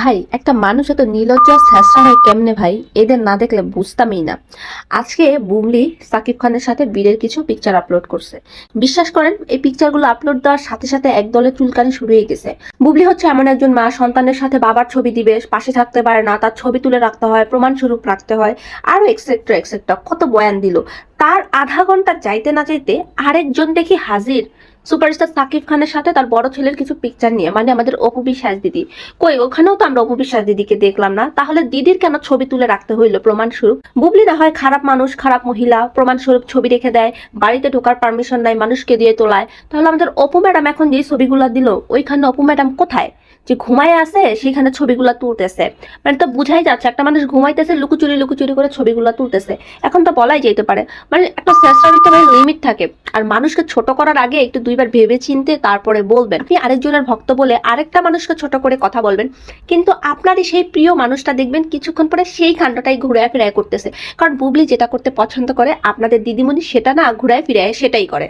ভাই, একটা মানুষ এত নির্লজ্জ শেষরা হয় কেমনে ভাই? এদের না দেখলে বুঝতামই না। আজকে বুবলি সাকিব খানের সাথে বীরের কিছু পিকচার আপলোড করছে। বিশ্বাস করেন, এই পিকচারগুলো আপলোড দেওয়ার সাথে সাথে একদলে চুলকানি শুরু হয়ে গেছে। বুবলি হচ্ছে এমন একজন মা, সন্তানের সাথে বাবার ছবি দিবে, পাশে থাকতে পারে না, তার ছবি তুলে রাখতে হয় প্রমাণ স্বরূপ রাখতে হয়, আরও এক্সেট্রা এক্সেট্রা কত বয়ান দিল। তার আধা ঘণ্টা যাইতে না যাইতে আরেকজন দেখি হাজির। সুপারস্টার সাকিব খানের সাথে তার বড় ছেলের কিছু পিকচার নিয়ে মানে আমাদের অপু বিশ্বাস দিদি। কই, ওখানেও তো আমরা অপু বিশ্বাস দিদিকে দেখলাম না। তাহলে দিদির কেন ছবি তুলে রাখতে হইল? প্রমাণস্বরূপ, বুবলি না হয় খারাপ মানুষ, খারাপ মহিলা, প্রমাণস্বরূপ ছবি রেখে দেয়, বাড়িতে ঢোকার পারমিশন নাই, মানুষকে দিয়ে তোলায়। তাহলে আমাদের অপু ম্যাডাম এখন যে ছবিগুলো দিল, ওইখানে অপু ম্যাডাম কোথায়? যে ঘুমায় আছে, সেখানে ছবিগুলো তুলতেছে। মানে তো বুঝাই যাচ্ছে, একটা মানুষ ঘুমাইতেছে, লুকোচুরি, লুকুচুরি করে ছবিগুলো তুলতেছে। এখন তো বলাই যেতে পারে। মানে একটা লিমিট থাকে। আর মানুষকে ছোট করার আগে একটু দুইবার ভেবে চিনতে তারপরে বলবেন। আপনি আরেকজনের ভক্ত বলে আরেকটা মানুষকে ছোট করে কথা বলবেন। কিন্তু আপনারই সেই প্রিয় মানুষটা দেখবেন কিছুক্ষণ পরে সেই কাণ্ডটাই ঘুরায় ফিরায় করতেছে। কারণ বুবলি যেটা করতে পছন্দ করে, আপনাদের দিদিমণি সেটা না ঘুরায় ফিরায় সেটাই করে।